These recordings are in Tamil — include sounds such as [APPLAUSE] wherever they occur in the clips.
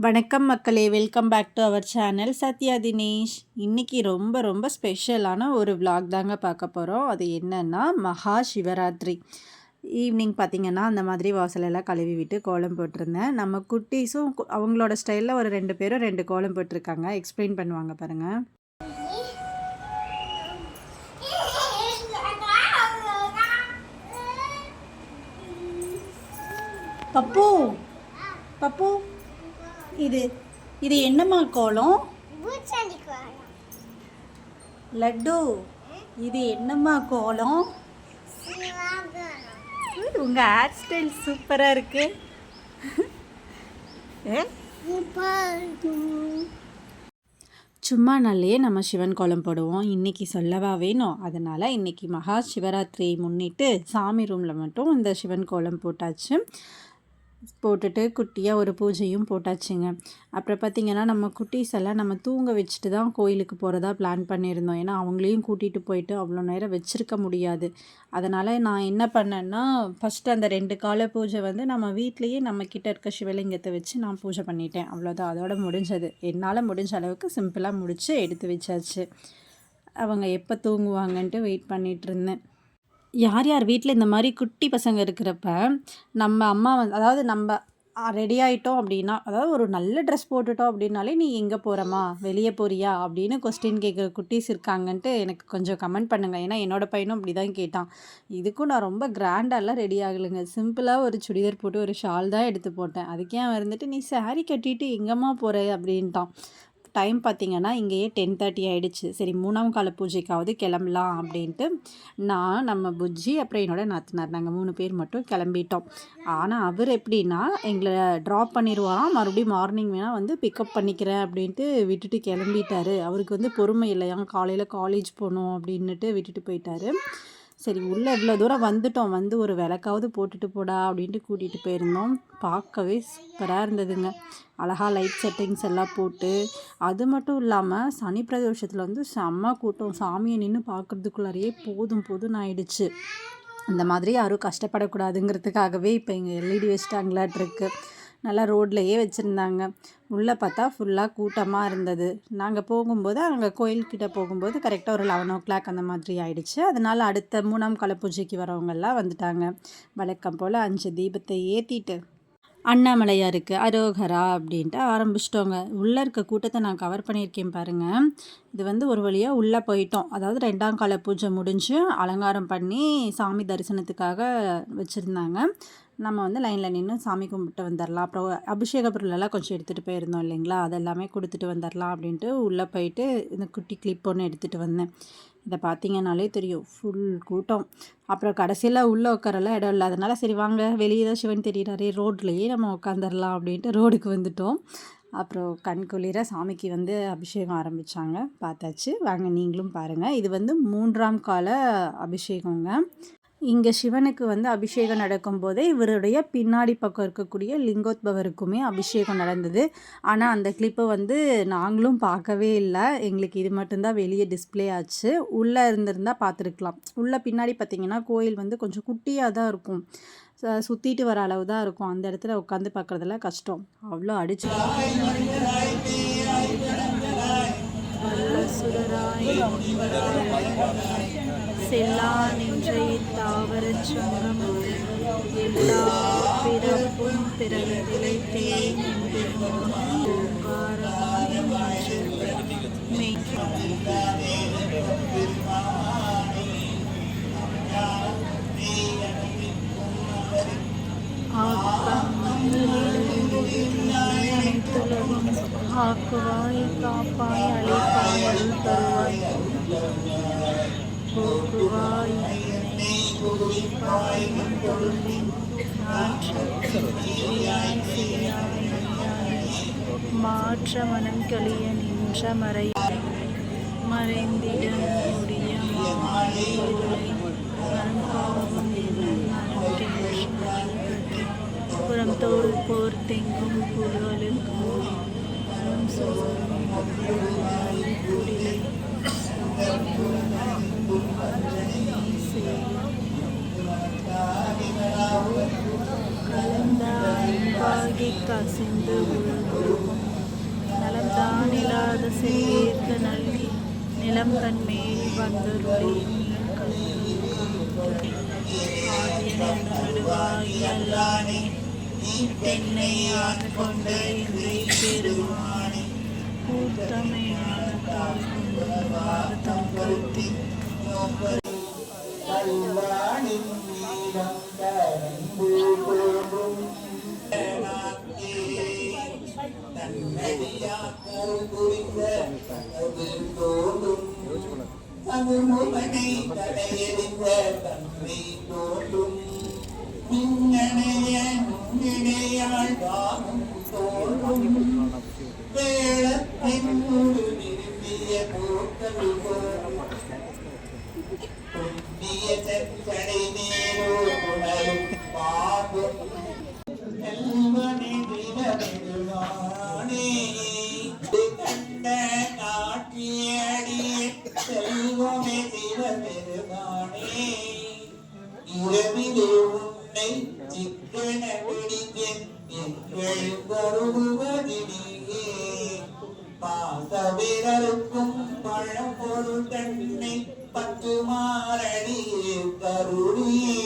வணக்கம் மக்களே welcome back to our channel Sathya Dinesh. இன்றைக்கி ரொம்ப ரொம்ப ஸ்பெஷலான ஒரு vlog தாங்க பார்க்க போகிறோம் அது என்னென்னா மகா சிவராத்திரி. ஈவினிங் பார்த்திங்கன்னா அந்த மாதிரி வாசலெல்லாம் கழுவி விட்டு கோலம் போட்டிருந்தேன். நம்ம குட்டீஸும் கு- அவங்களோட ஸ்டைலில் ஒரு ரெண்டு பேரும் ரெண்டு கோலம் போட்டிருக்காங்க. எக்ஸ்பிளைன் பண்ணுவாங்க பாருங்கள் பப்பு! பப்பு! இது இது என்னம்மா கோலம்? லட்டு. இது என்னம்மா கோலம்? உங்கள் ஹேர் ஸ்டைல் சூப்பராக இருக்கு. [LAUGHS] சும்மா நாள்லயே நம்ம சிவன் கோலம் போடுவோம். இன்றைக்கி சொல்லவா வேணும்? அதனால் இன்னைக்கு மகா சிவராத்திரியை முன்னிட்டு சாமி ரூமில் மட்டும் இந்த சிவன் கோலம் போட்டாச்சு. போட்டுட்டு குட்டியாக ஒரு பூஜையும் போட்டாச்சுங்க. அப்புறம் பார்த்திங்கன்னா நம்ம குட்டீஸ் எல்லாம் நம்ம தூங்க வச்சுட்டு தான் கோயிலுக்கு போகிறதா பிளான் பண்ணியிருந்தோம். ஏன்னா அவங்களையும் கூட்டிகிட்டு போயிட்டு அவ்வளோ நேரம் வச்சுருக்க முடியாது. அதனால் நான் என்ன பண்ணேன்னா ஃபஸ்ட்டு அந்த ரெண்டு கால பூஜை வந்து நம்ம வீட்லேயே நம்ம கிட்ட இருக்க சிவலிங்கத்தை வச்சு நான் பூஜை பண்ணிட்டேன். அவ்வளோதான் அதோட முடிஞ்சது. என்னால் முடிஞ்ச அளவுக்கு சிம்பிளாக முடித்து எடுத்து வச்சாச்சு. அவங்க எப்போ தூங்குவாங்கன்ட்டு வெயிட் பண்ணிகிட்டு இருந்தேன். யார் யார் வீட்டில் இந்த மாதிரி குட்டி பசங்க இருக்கிறப்ப நம்ம அம்மா வந்து அதாவது நம்ம ரெடி ஆகிட்டோம் அப்படின்னா அதாவது ஒரு நல்ல ட்ரெஸ் போட்டுட்டோம் அப்படின்னாலே நீ எங்கே போகிறம்மா வெளியே போறியா? அப்படின்னு கொஸ்டின் கேட்குற குட்டீஸ் இருக்காங்கன்ட்டு எனக்கு கொஞ்சம் கமெண்ட் பண்ணுங்கள் ஏன்னா என்னோட பையனும் அப்படி தான் கேட்டான். இதுக்கும் நான் ரொம்ப கிராண்டாலாம் ரெடி ஆகலைங்க. சிம்பிளாக ஒரு சுடிதார் போட்டு ஒரு ஷால் தான் எடுத்து போட்டேன். அதுக்கே அவன் இருந்துட்டு நீ saree கட்டிட்டு எங்கம்மா போகிற அப்படின்ட்டான். டைம் பார்த்தீங்கன்னா இங்கேயே டென் தேர்ட்டி ஆகிடுச்சு சரி மூணாம் கால பூஜைக்காவது கிளம்பலாம் அப்படின்ட்டு நான் நம்ம புஜ்ஜி அப்புறம் என்னோட நாத்தனார் நாங்கள் மூணு பேர் மட்டும் கிளம்பிட்டோம். ஆனால் அவர் எப்படின்னா எங்களை ட்ராப் பண்ணிடுவாராம் மறுபடியும் மார்னிங் வேணால் வந்து பிக்கப் பண்ணிக்கிறேன் அப்படின்ட்டு விட்டுட்டு கிளம்பிட்டாரு. அவருக்கு வந்து பொறுமை இல்லையா காலையில் காலேஜ் போகணும் அப்படின்னுட்டு விட்டுட்டு போயிட்டாரு. சரி உள்ளே இவ்வளோ தூரம் வந்துட்டோம். வந்து ஒரு விளக்காவது போட்டுட்டு போடா அப்படின்ட்டு கூட்டிகிட்டு போயிருந்தோம். பார்க்கவே சூப்பராக இருந்ததுங்க. அழகாக லைட் செட்டிங்ஸ் எல்லாம் போட்டு அது மட்டும் இல்லாமல் சனி பிரதோஷத்தில் வந்து செம்ம கூட்டம். சாமியை நின்று பார்க்குறதுக்குள்ளாரியே போதும் போதும்னு ஆயிடுச்சு. இந்த மாதிரி யாரும் கஷ்டப்படக்கூடாதுங்கிறதுக்காகவே இப்போ இங்கே எல்இடி வச்சுட்டாங்களாட்ருக்கு. நல்லா ரோட்லேயே வச்சுருந்தாங்க. உள்ளே பார்த்தா ஃபுல்லாக கூட்டமாக இருந்தது. நாங்கள் போகும்போது அங்கே கோயில்கிட்ட போகும்போது கரெக்டாக ஒரு லெவன் ஓ கிளாக் அந்த மாதிரி ஆயிடுச்சு. அதனால் அடுத்த மூணாம் கால பூஜைக்கு வரவங்கெல்லாம் வந்துட்டாங்க. வழக்கம் போல் அஞ்சு தீபத்தை ஏற்றிட்டு அண்ணாமலையாருக்கு அரோகரா அப்படின்ட்டு ஆரம்பிச்சிட்டோங்க. உள்ளே இருக்க கூட்டத்தை நான் கவர் பண்ணியிருக்கேன் பாருங்கள் இது வந்து ஒரு வழியாக உள்ளே போயிட்டோம். அதாவது ரெண்டாம் கால பூஜை முடிஞ்சு அலங்காரம் பண்ணி சாமி தரிசனத்துக்காக வச்சுருந்தாங்க. நம்ம வந்து லைனில் நின்று சாமி கும்பிட்டு வந்துடலாம் அப்புறம் அபிஷேக பொருளெல்லாம் கொஞ்சம் எடுத்துகிட்டு போயிருந்தோம் இல்லைங்களா? அதெல்லாமே கொடுத்துட்டு வந்துடலாம் அப்படின்ட்டு உள்ளே போயிட்டு இந்த குட்டி கிளிப் ஒன்று எடுத்துகிட்டு வந்தேன். இதை பார்த்தீங்கனாலே தெரியும். ஃபுல் கூட்டம். அப்புறம் கடைசியில் உள்ளே உட்காரலாம் இடம் இல்லாதனால சரி வாங்க வெளியே தான் சிவன் தெரியுறாரே ரோட்லேயே நம்ம உட்காந்துடலாம் அப்படின்ட்டு ரோடுக்கு வந்துட்டோம். அப்புறம் கண் குளிர சாமிக்கு வந்து அபிஷேகம் ஆரம்பித்தாங்க பார்த்தாச்சு. வாங்க நீங்களும் பாருங்கள் இது வந்து மூன்றாம் கால அபிஷேகங்க. இங்கே சிவனுக்கு வந்து அபிஷேகம் நடக்கும்போதே இவருடைய பின்னாடி பக்கம் இருக்கக்கூடிய லிங்கோத்பவருக்குமே அபிஷேகம் நடந்தது. ஆனால் அந்த கிளிப்பை வந்து நாங்களும் பார்க்கவே இல்லை. எங்களுக்கு இது மட்டும்தான் வெளியே டிஸ்ப்ளே ஆச்சு. உள்ளே இருந்திருந்தால் பார்த்துருக்கலாம். உள்ளே பின்னாடி பார்த்தீங்கன்னா கோயில் வந்து கொஞ்சம் குட்டியாக தான் இருக்கும். சுற்றிட்டு வர அளவு தான் இருக்கும். அந்த இடத்துல உட்காந்து பார்க்குறதுல கஷ்டம். அவ்வளோ அடிச்சு செல்லா நின்ற இத்தாவர சங்கம். எல்லா பிறப்பும் பிறவிலை தேன் ஆக்குவாய் காப்பாய் அழைப்பாய் அருள் தருவாய் போக்குவாய் என்னை பொருளின் மாற்ற மனம் கழிய நின்ற மறை மறைந்திட முடிய புறம் தோல் போர் தெங்கும் கசிந்து உழுகும் நலம் தான் நிலம் தன் மேல் வந்தருளே தென்னை ஆண்டு கொண்ட இன்றை பெருமானே கூத்தமையான கொண்டு கருத்தி கல்வானின் வீரம் கரந்து தோன்றும் குறித்த அது முகனை தடையறிந்த செல்வமே சிவபெருமானே இரவிலே உன்னை சிக்கன பிடித்தேன் எங்கள் கருதுவதிலேயே பாசவிரருக்கும் பழம்பொருள் தன்னை பத்து மாறடியே கருளியே.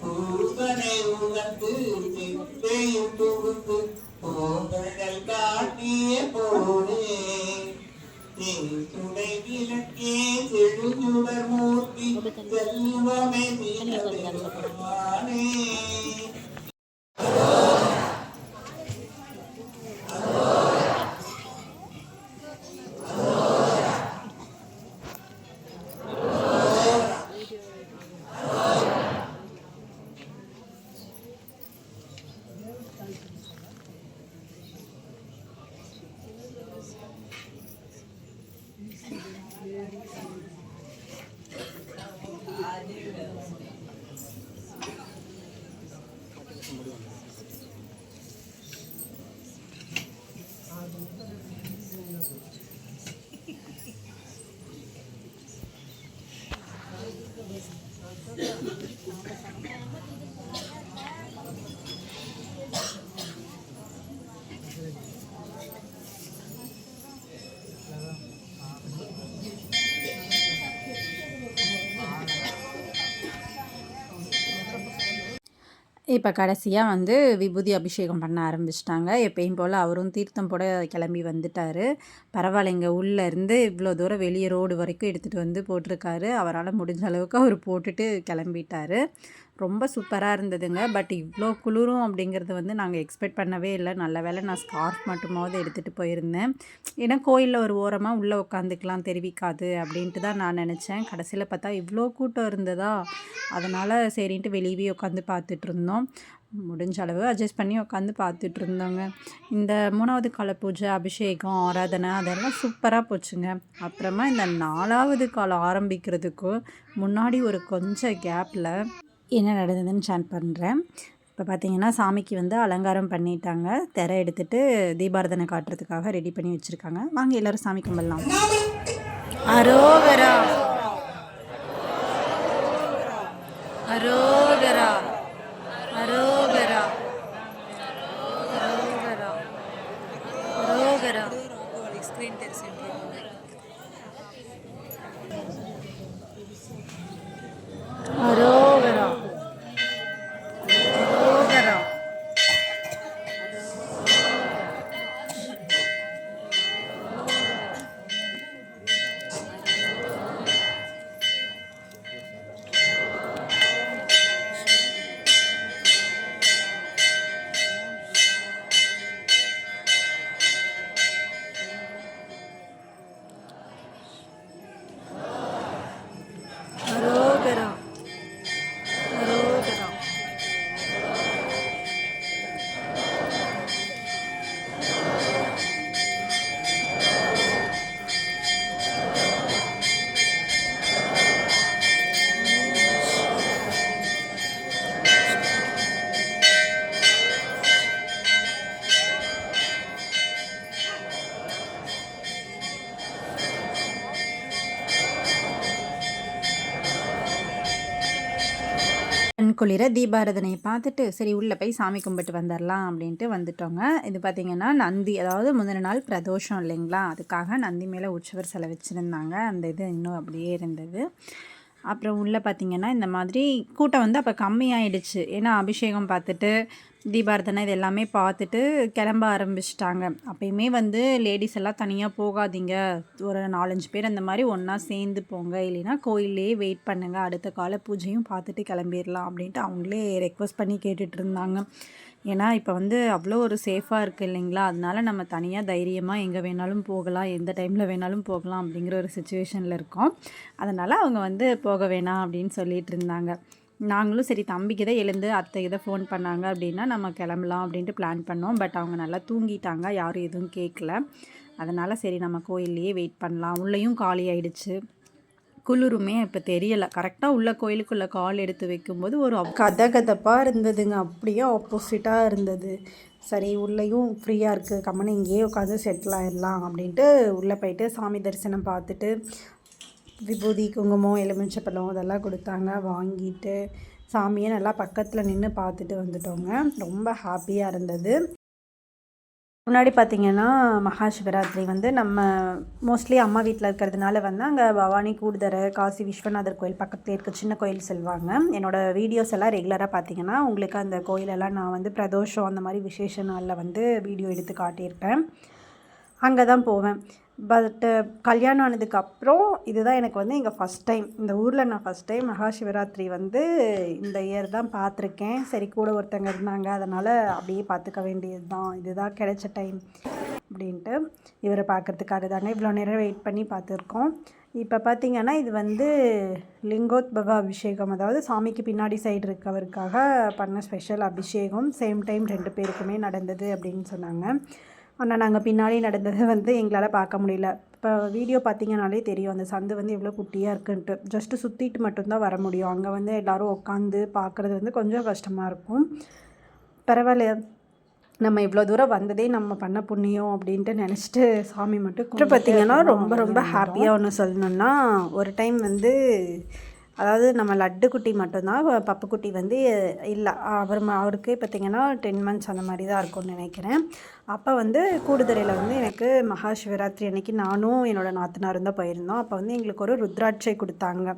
பூசனை உகந்து சித்தையும் தொகுத்து பூங்கடல் காட்டிய போலே. മൂർത്തി இப்போ கடைசியாக வந்து விபூதி அபிஷேகம் பண்ண ஆரம்பிச்சிட்டாங்க. எப்பயும் போல் அவரும் தீர்த்தம் போட கிளம்பி வந்துட்டார். பரவாயில்லைங்க உள்ளேருந்து இவ்வளோ தூரம் வெளியே ரோடு வரைக்கும் எடுத்துகிட்டு வந்து போட்டிருக்காரு. அவரால் முடிஞ்ச அளவுக்கு அவர் போட்டுட்டு கிளம்பிட்டார். ரொம்ப சூப்பராக இருந்ததுங்க. பட் இவ்வளோ குளிரும் அப்படிங்கிறது வந்து நாங்கள் எக்ஸ்பெக்ட் பண்ணவே இல்லை. நல்ல வேளை நான் ஸ்கார்ஃப் மட்டுமாவது எடுத்துகிட்டு போயிருந்தேன். ஏன்னா கோயிலில் ஒரு ஓரமாக உள்ளே உட்காந்துக்கலாம் தெரிவிக்காது அப்படின்ட்டு தான் நான் நினச்சேன். கடைசியில் பார்த்தா இவ்வளோ கூட்டம் இருந்ததா? அதனால் சரின்ட்டு வெளியவே உட்காந்து பார்த்துட்டு இருந்தோம். முடிஞ்ச அளவு அட்ஜஸ்ட் பண்ணி உட்காந்து பார்த்துட்டு இருந்தோங்க. இந்த மூணாவது கால பூஜை அபிஷேகம் ஆராதனை அதெல்லாம் சூப்பராக போச்சுங்க. அப்புறமா இந்த நாலாவது காலம் ஆரம்பிக்கிறதுக்கும் முன்னாடி ஒரு கொஞ்சம் கேப்பில் என்ன நடந்ததுன்னு ஷேர் பண்ணுறேன் இப்போ பார்த்தீங்கன்னா சாமிக்கு வந்து அலங்காரம் பண்ணிட்டாங்க திரை எடுத்துட்டு தீபாரதனை காட்டுறதுக்காக ரெடி பண்ணி வச்சுருக்காங்க வாங்க எல்லோரும் சாமி கும்பிடலாம் அரோகரா அரோகரா அரோகரா அரோகரா அரோகரா ஸ்க்ரீன் குளிர தீபாரதனையை பார்த்துட்டு சரி உள்ளே போய் சாமி கும்பிட்டு வந்துடலாம் அப்படின்ட்டு வந்துட்டோங்க. இது பார்த்திங்கன்னா நந்தி அதாவது முந்தின நாள் பிரதோஷம் இல்லைங்களா? அதுக்காக நந்தி மேலே உற்சவர் செலவு வச்சுருந்தாங்க அந்த இது இன்னும் அப்படியே இருந்தது. அப்புறம் உள்ளே பார்த்திங்கன்னா இந்த மாதிரி கூட்டம் வந்து அப்போ கம்மியாயிடுச்சு. ஏன்னா அபிஷேகம் பார்த்துட்டு தீபாரதனை இது எல்லாமே பார்த்துட்டு கிளம்ப ஆரம்பிச்சிட்டாங்க. அப்பயுமே வந்து லேடிஸ் எல்லாம் தனியாக போகாதீங்க. ஒரு நாலஞ்சு பேர் அந்த மாதிரி ஒன்றா சேர்ந்து போங்க. இல்லைன்னா கோயிலே வெயிட் பண்ணுங்கள் அடுத்த கால பூஜையும் பார்த்துட்டு கிளம்பிடலாம் அப்படின்ட்டு அவங்களே ரெக்வஸ்ட் பண்ணி கேட்டுட்ருந்தாங்க ஏன்னா இப்போ வந்து அவ்வளோ ஒரு சேஃபாக இருக்குது இல்லைங்களா? அதனால நம்ம தனியாக தைரியமாக எங்கே வேணாலும் போகலாம் எந்த டைமில் வேணாலும் போகலாம் அப்படிங்கிற ஒரு சுச்சுவேஷனில் இருக்கோம். அதனால் அவங்க வந்து போக வேணாம் அப்படின்னு சொல்லிட்டு இருந்தாங்க. நாங்களும் சரி தம்பிக்கு தான் எழுந்து அத்தை இதை ஃபோன் பண்ணாங்க அப்படின்னா நம்ம கிளம்பலாம் அப்படின்ட்டு பிளான் பண்ணோம். பட் அவங்க நல்லா தூங்கிட்டாங்க. யாரும் எதுவும் கேட்கல அதனால் சரி நம்ம கோயில்லையே வெயிட் பண்ணலாம். உள்ளேயும் காலி ஆயிடுச்சு. குளிருமே இப்போ தெரியலை. கரெக்டாக உள்ள கோயிலுக்குள்ளே கால் எடுத்து வைக்கும்போது ஒரு கதை கதப்பாக இருந்ததுங்க. அப்படியே ஆப்போசிட்டாக இருந்தது. சரி உள்ளேயும் ஃப்ரீயாக இருக்குது கம்மனு இங்கேயே உட்காந்து செட்டில் ஆயிடலாம் அப்படின்ட்டு உள்ளே போயிட்டு சாமி தரிசனம் பார்த்துட்டு விபூதி குங்குமம் எலுமிச்சப்பழம் அதெல்லாம் கொடுத்தாங்க. வாங்கிட்டு சாமியை நல்லா பக்கத்தில் நின்று பார்த்துட்டு வந்துட்டோங்க. ரொம்ப ஹாப்பியாக இருந்தது. முன்னாடி பார்த்தீங்கன்னா மகா சிவராத்திரி வந்து நம்ம மோஸ்ட்லி அம்மா வீட்டில் இருக்கிறதுனால வந்து அங்கே பவானி கூடுதர காசி விஸ்வநாதர் கோயில் பக்கத்தில் இருக்க சின்ன கோயில் செல்வாங்க. என்னோடய வீடியோஸ் எல்லாம் ரெகுலராக பார்த்தீங்கன்னா உங்களுக்கு அந்த கோயிலெல்லாம் நான் வந்து பிரதோஷம் அந்த மாதிரி விசேஷ நாளில் வந்து வீடியோ எடுத்து காட்டியிருப்பேன். அங்கே தான் போவேன் பட்டு கல்யாணம் ஆனதுக்கப்புறம் இதுதான் எனக்கு வந்து எங்கள் ஃபஸ்ட் டைம் இந்த ஊரில் நான் ஃபஸ்ட் டைம் மகா சிவராத்திரி வந்து இந்த இயர் தான் பார்த்துருக்கேன் சரி கூட ஒருத்தங்க இருந்தாங்க. அதனால் அப்படியே பார்த்துக்க வேண்டியது தான் இதுதான் கிடைச்ச டைம் அப்படின்ட்டு இவரை பார்க்குறதுக்காக தாங்க இவ்வளோ நேரம் வெயிட் பண்ணி பார்த்துருக்கோம் இப்போ பார்த்திங்கன்னா இது வந்து லிங்கோத்பவ அபிஷேகம். அதாவது சாமிக்கு பின்னாடி சைடு இருக்கவருக்காக பண்ண ஸ்பெஷல் அபிஷேகம். சேம் டைம் ரெண்டு பேருக்குமே நடந்தது அப்படின்னு சொன்னாங்க. ஆனால் நாங்கள் பின்னாடி நடந்ததை வந்து எங்களால் பார்க்க முடியல. இப்போ வீடியோ பார்த்தீங்கனாலே தெரியும். அந்த சந்து வந்து எவ்வளோ குட்டியாக இருக்குன்ட்டு. ஜஸ்ட்டு சுற்றிட்டு மட்டும்தான் வர முடியும். அங்கே வந்து எல்லோரும் உட்காந்து பார்க்குறது வந்து கொஞ்சம் கஷ்டமாக இருக்கும். பரவாயில்ல நம்ம இவ்வளோ தூரம் வந்ததே நம்ம பண்ண புண்ணியம் அப்படின்ட்டு நினச்சிட்டு சாமி மட்டும் பார்த்தீங்கன்னா ரொம்ப ரொம்ப ஹாப்பியாக ஒன்று சொல்லணுன்னா ஒரு டைம் வந்து அதாவது நம்ம லட்டு குட்டி மட்டும்தான் பப்பு குட்டி வந்து இல்லை. அவர் அவருக்கு பார்த்திங்கன்னா டென் மந்த்ஸ் அந்த மாதிரி தான் இருக்கும்னு நினைக்கிறேன். அப்போ வந்து கூடுதுறையில் வந்து எனக்கு மகா சிவராத்திரி அன்னைக்கு நானும் என்னோடய நாத்தனாரும் தான் போயிருந்தோம். அப்போ வந்து எங்களுக்கு ஒரு ருத்ராட்சை கொடுத்தாங்க.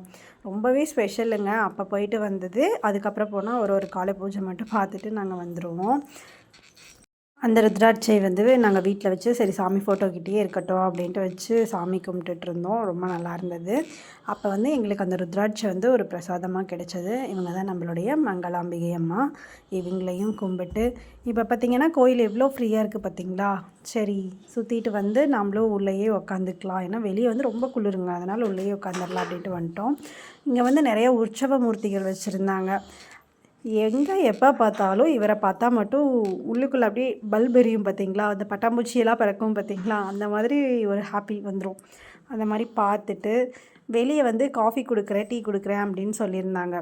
ரொம்பவே ஸ்பெஷலுங்க அப்போ போயிட்டு வந்தது. அதுக்கப்புறம் போனால் ஒரு ஒரு காலை பூஜை மட்டும் பார்த்துட்டு நாங்கள் வந்துடுவோம் அந்த ருத்ராட்சை வந்து நாங்கள் வீட்டில் வச்சு சரி சாமி ஃபோட்டோக்கிட்டே இருக்கட்டும் அப்படின்ட்டு வச்சு சாமி கும்பிட்டுட்டு இருந்தோம். ரொம்ப நல்லா இருந்தது. அப்போ வந்து எங்களுக்கு அந்த ருத்ராட்சை வந்து ஒரு பிரசாதமாக கிடைச்சது. இவங்க தான் நம்மளுடைய மங்களாம்பிகை அம்மா. இவங்களையும் கும்பிட்டு இப்போ பார்த்திங்கன்னா கோயில் எவ்வளோ ஃப்ரீயாக இருக்குது பார்த்திங்களா சரி சுற்றிட்டு வந்து நம்மளும் உள்ளேயே உக்காந்துக்கலாம். ஏன்னா வெளியே வந்து ரொம்ப குளிருங்க. அதனால் உள்ளேயே உட்காந்துடலாம் அப்படின்ட்டு வந்துட்டோம். இங்கே வந்து நிறைய உற்சவ மூர்த்திகள் வச்சுருந்தாங்க. எங்கே எப்போ பார்த்தாலும் இவரை பார்த்தா மட்டும் உள்ளுக்குள்ளே அப்படியே பல்ப் எரியும் பார்த்தீங்களா? அந்த பட்டாம்பூச்சியெல்லாம் பிறக்கும் பார்த்தீங்களா? அந்த மாதிரி ஒரு ஹாப்பி வந்துடும் அந்த மாதிரி பார்த்துட்டு வெளியே வந்து காஃபி கொடுக்குறேன் டீ கொடுக்குறேன் அப்படின்னு சொல்லியிருந்தாங்க.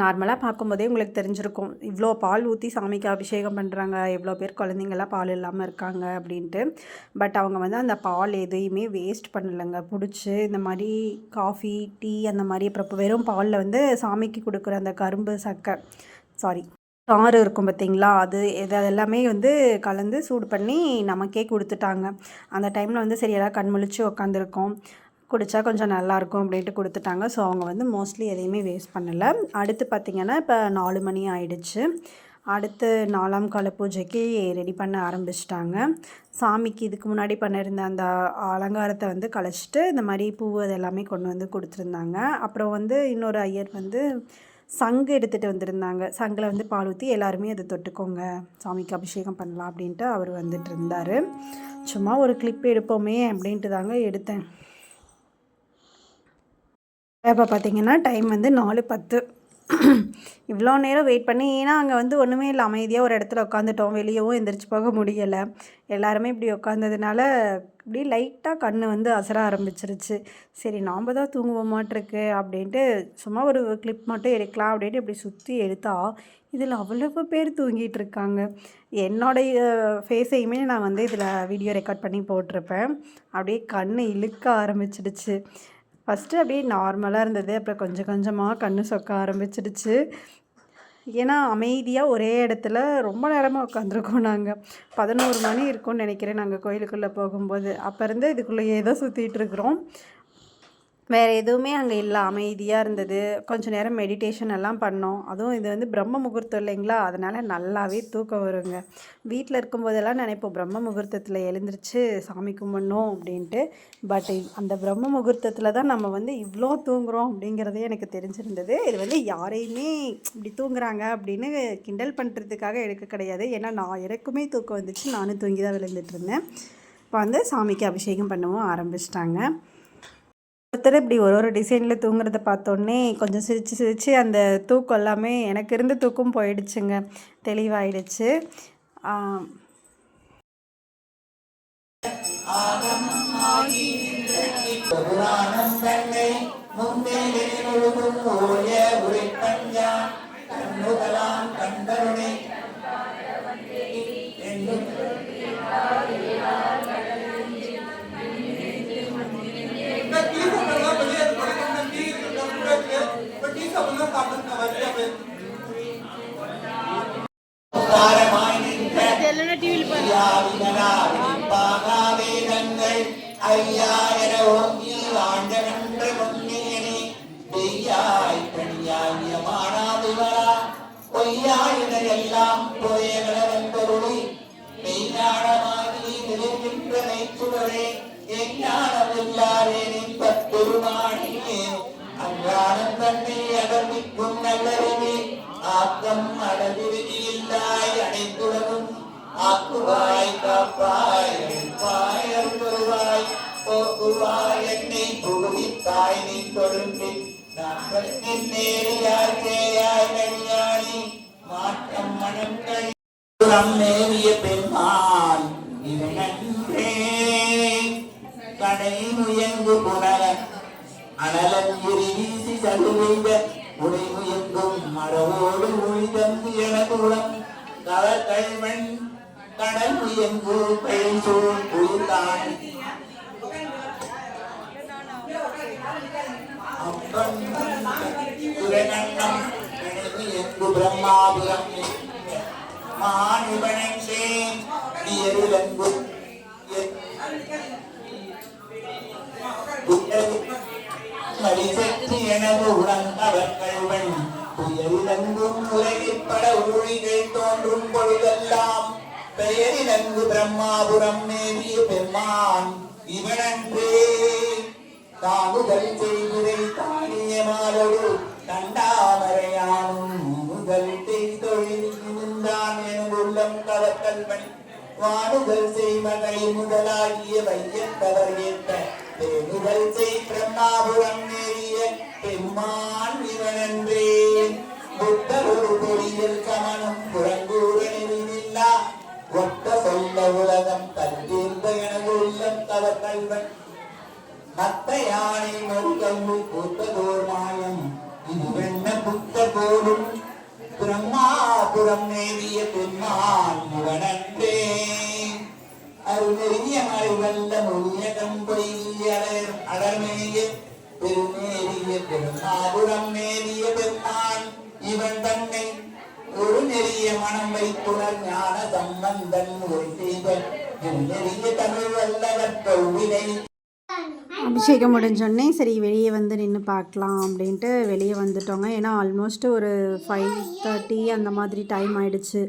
நார்மலாக பார்க்கும்போதே உங்களுக்கு தெரிஞ்சிருக்கும். இவ்வளோ பால் ஊற்றி சாமிக்கு அபிஷேகம் பண்ணுறாங்க எவ்வளோ பேர் குழந்தைங்களாம் பால் இல்லாமல் இருக்காங்க அப்படின்ட்டு. பட் அவங்க வந்து அந்த பால் எதையுமே வேஸ்ட் பண்ணலைங்க. பிடிச்சி இந்த மாதிரி காஃபி டீ அந்த மாதிரி அப்புறம் வெறும் பாலில் வந்து சாமிக்கு கொடுக்குற அந்த கரும்பு சக்கை சாரி சாறு இருக்கும் பார்த்தீங்களா? அது இது எல்லாமே வந்து கலந்து சூடு பண்ணி நமக்கே கொடுத்துட்டாங்க. அந்த டைமில் வந்து சரி எல்லாம் கண் உக்காந்துருக்கோம் குடித்தா கொஞ்சம் நல்லாயிருக்கும் அப்படின்ட்டு கொடுத்துட்டாங்க. ஸோ அவங்க வந்து மோஸ்ட்லி எதையுமே வேஸ்ட் பண்ணலை. அடுத்து பார்த்திங்கன்னா இப்போ நாலு மணி ஆயிடுச்சு. அடுத்து நாலாம் கால பூஜைக்கு ரெடி பண்ண ஆரம்பிச்சிட்டாங்க. சாமிக்கு இதுக்கு முன்னாடி பண்ணியிருந்த அந்த அலங்காரத்தை வந்து கலைச்சிட்டு இந்த மாதிரி பூ அது எல்லாமே கொண்டு வந்து கொடுத்துருந்தாங்க. அப்புறம் வந்து இன்னொரு ஐயர் வந்து சங்கு எடுத்துகிட்டு வந்திருந்தாங்க. சங்கில் வந்து பால் ஊற்றி எல்லாருமே அதை தொட்டுக்கோங்க. சாமிக்கு அபிஷேகம் பண்ணலாம் அப்படின்ட்டு அவர் வந்துட்டு இருந்தார். சும்மா ஒரு கிளிப் எடுப்போமே அப்படின்ட்டு தாங்க எடுத்தேன். இப்போ பார்த்தீங்கன்னா டைம் வந்து நாலு பத்து. இவ்வளோ நேரம் வெயிட் பண்ணி ஏன்னா அங்கே வந்து ஒன்றுமே இல்லை. அமைதியாக ஒரு இடத்துல உட்காந்துட்டோம் வெளியவும் எந்திரிச்சு போக முடியலை. எல்லாருமே இப்படி உட்காந்ததுனால இப்படி லைட்டாக கண் வந்து அசர ஆரம்பிச்சிருச்சு. சரி நாம் தான் தூங்குவோமாட்டிருக்கு அப்படின்ட்டு சும்மா ஒரு கிளிப் மட்டும் எடுக்கலாம் அப்படின்ட்டு இப்படி சுற்றி எடுத்தா இதில் அவ்வளவு பேர் தூங்கிட்டு இருக்காங்க. என்னோடைய ஃபேஸையுமே நான் வந்து இதில் வீடியோ ரெக்கார்ட் பண்ணி போட்டிருப்பேன். அப்படியே கண் இழுக்க ஆரம்பிச்சிடுச்சு. ஃபஸ்ட்டு அப்படியே நார்மலாக இருந்தது. அப்புறம் கொஞ்சம் கொஞ்சமாக கண்ணு சொக்க ஆரம்பிச்சிடுச்சு. ஏன்னா அமைதியாக ஒரே இடத்துல ரொம்ப நேரமாக உட்காந்துருக்கோம் நாங்கள் பதினோரு மணி இருக்கும்னு நினைக்கிறேன் நாங்கள் கோயிலுக்குள்ளே போகும்போது. அப்போ இருந்து இதுக்குள்ளேயே தான் சுற்றிட்டு இருக்கிறோம். வேறு எதுவுமே அங்கே இல்லை. அமைதியாக இருந்தது. கொஞ்சம் நேரம் மெடிடேஷன் எல்லாம் பண்ணோம். அதுவும் இது வந்து பிரம்ம முகூர்த்தம் இல்லைங்களா? அதனால் நல்லாவே தூக்கம் வருங்க. வீட்டில் இருக்கும்போதெல்லாம் நினைப்போம் பிரம்ம முகூர்த்தத்தில் எழுந்திரிச்சு சாமி கும்பிடணும் அப்படின்ட்டு. பட் அந்த பிரம்ம முகூர்த்தத்தில் தான் நம்ம வந்து இவ்வளோ தூங்குகிறோம் அப்படிங்கிறதே எனக்கு தெரிஞ்சிருந்தது. இது வந்து யாரையுமே இப்படி தூங்குறாங்க அப்படின்னு கிண்டல் பண்ணுறதுக்காக எடுக்க கிடையாது. ஏன்னா நான் எனக்குமே தூக்கம் வந்துச்சு. நானும் தூங்கி தான் விழுந்துட்டு இருந்தேன். இப்போ வந்து சாமிக்கு அபிஷேகம் பண்ணவும் ஆரம்பிச்சிட்டாங்க. ஒருத்தர் இப்படி ஒரு ஒரு டிசைனில் தூங்குறத பார்த்தோன்னே கொஞ்சம் சிரித்து சிரித்து அந்த தூக்கம் எல்லாமே எனக்கு இருந்த தூக்கம் போயிடுச்சுங்க தெளிவாயிடுச்சு ஆம். അയ്യായിരം ആണ്ടനുണ്ട് മുന്നിങ്ങനെ പെയ്യായി പണിയാമ്യമാണാതിവ കൊയ്യായിടരെല്ലാം പോയകളെമ്പൊരുളി മെയ്യാടമായി നിലവിന്റെ നെയ്ച്ചുകളെ എഞ്ഞാണമില്ലാതെ പത്തൊരുമാണിയേ எல்லாம் போயகளவந்தருளி மெய்ஞானமாகி நிலைக்கின்ற மெய்ச்சுடரே எஞ்ஞானமில்லாரே நின்பெருமானியே அன்றாடம் தன்னை அகர்விக்கும் நல்லறிவே ஆக்கம் அடவிதியில்லாய் அனைத்துலகும் ஆக்குவாய் காப்பாய் அழிப்பாய் அருள்வாய் போக்குவாய் என்னை புகுவித்தாய் நீ தொழும்பி வீசி சலுவைத உடை மரவோடு ஒளி தந்து எனக்குளம். குளம் கவர் கடல் முயங்கு பெயர்சூழ் உயிர்தான். அப்பன் எங்கு பிரம்மாபுரம் மலிசெற்று எனது உணர்ந்தவர் கல்வன் புயலிலங்கும் உலகிற்பட ஊழிகள் தோன்றும் பொழுதெல்லாம் பெயரிலங்கு பிரம்மாபுரம் மேவிய பெம்மான் இவனன்றே. தாங்குதல் செய்குதை தானிய மாலோடு தண்டாமரையானும் முதல் தொழில் இருந்தான் எனதுள்ளம் கவக்கல்வன் வானுதல் செய்மகளை முதலாகிய வையத்தவர் ஏற்ற பேணுதல் செய் பிரம்மாபுரம் நேரிய பெம்மான் இவனன்றே. புத்தர் ஒரு பொறியில் சமணம் புறங்கூற நெறிவில்லா ஒத்த சொல்ல உலகம் தந்தீர்ந்த எனது உள்ளம் தவ கல்வன் மத்த யானை மருகம்பு பூத்ததோர் மாயம். இது வெண்ண புத்த போலும் பிரம்மாபுரம் நேரிய பெம்மான் இவனன்றே. அருநெறிய மழை வல்ல மொழிய கம்பொய்ய அடர் அடர்மேய பெருநேறிய பெருமாபுரம் நேரிய பெருமான். இவன் தன்னை ஒரு நெறிய மனம் வைத்துணர் ஞான சம்பந்தன் ஒரு செய்த நெறிய தமிழ் வல்லவர் கௌவினை அபிஷேகம் முடிஞ்சோடனே சரி வெளியே வந்து நின்று பார்க்கலாம் அப்படின்ட்டு வெளியே வந்துட்டோங்க. ஏன்னா ஆல்மோஸ்ட் ஒரு ஃபைவ் தேர்ட்டி அந்த மாதிரி டைம் ஆகிடுச்சு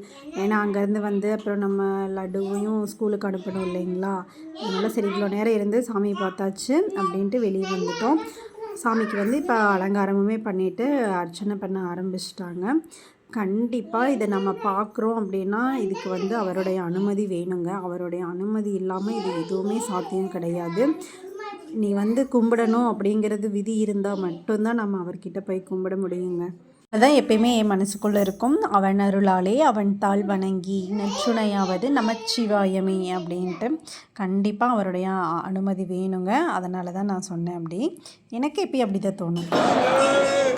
ஏன்னா அங்கேருந்து வந்து அப்புறம் நம்ம லட்டுவையும் ஸ்கூலுக்கு அனுப்பணும் இல்லைங்களா? அதனால் சரி இவ்வளோ நேரம் இருந்து சாமியை பார்த்தாச்சு அப்படின்ட்டு வெளியே வந்துட்டோம். சாமிக்கு வந்து இப்போ அலங்காரமுமே பண்ணிவிட்டு அர்ச்சனை பண்ண ஆரம்பிச்சிட்டாங்க. கண்டிப்பாக இதை நம்ம பார்க்குறோம் அப்படின்னா இதுக்கு வந்து அவருடைய அனுமதி வேணுங்க. அவருடைய அனுமதி இல்லாமல் இது எதுவுமே சாத்தியம் கிடையாது. நீ வந்து கும்பிடணும் அப்படிங்கிறது விதி இருந்தால் மட்டும்தான் நம்ம அவர்கிட்ட போய் கும்பிட முடியுங்க. அதான் எப்பயுமே என் மனசுக்குள்ளே இருக்கும். அவன் அருளாலே அவன் தாழ் வணங்கி நச்சுணையாவது நமச்சிவாயமே அப்படின்ட்டு கண்டிப்பாக அவருடைய அனுமதி வேணுங்க. அதனால தான் நான் சொன்னேன் அப்படி. எனக்கு எப்பயும் அப்படி தான் தோணும்.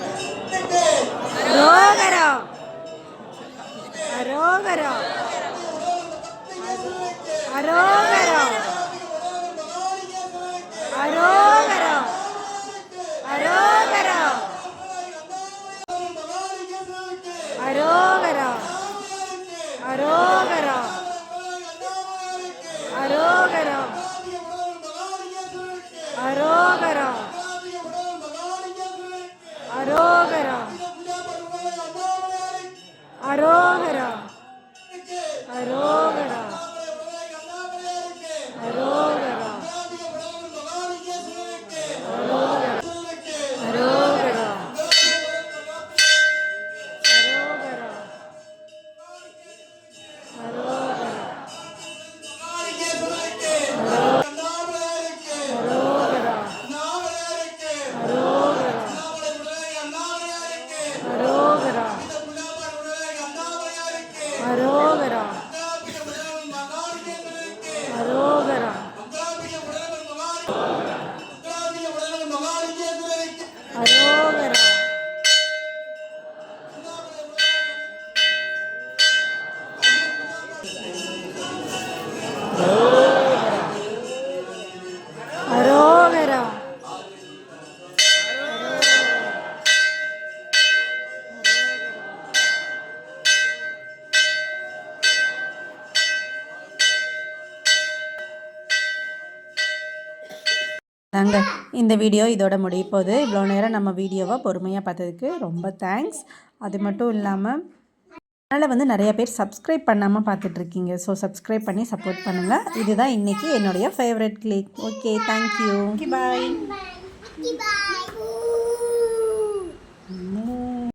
இந்த வீடியோ இதோட முடிய போகுது. இவ்வளோ நேரம் நம்ம வீடியோவை பொறுமையாக பார்த்ததுக்கு ரொம்ப தேங்க்ஸ் அது மட்டும் இல்லாமல் அதனால் வந்து நிறைய பேர் சப்ஸ்கிரைப் பண்ணாமல் பார்த்துட்ருக்கீங்க. ஸோ சப்ஸ்கிரைப் பண்ணி சப்போர்ட் பண்ணுங்கள் இதுதான் இன்றைக்கி என்னுடைய favourite click okay thank you bye Bye.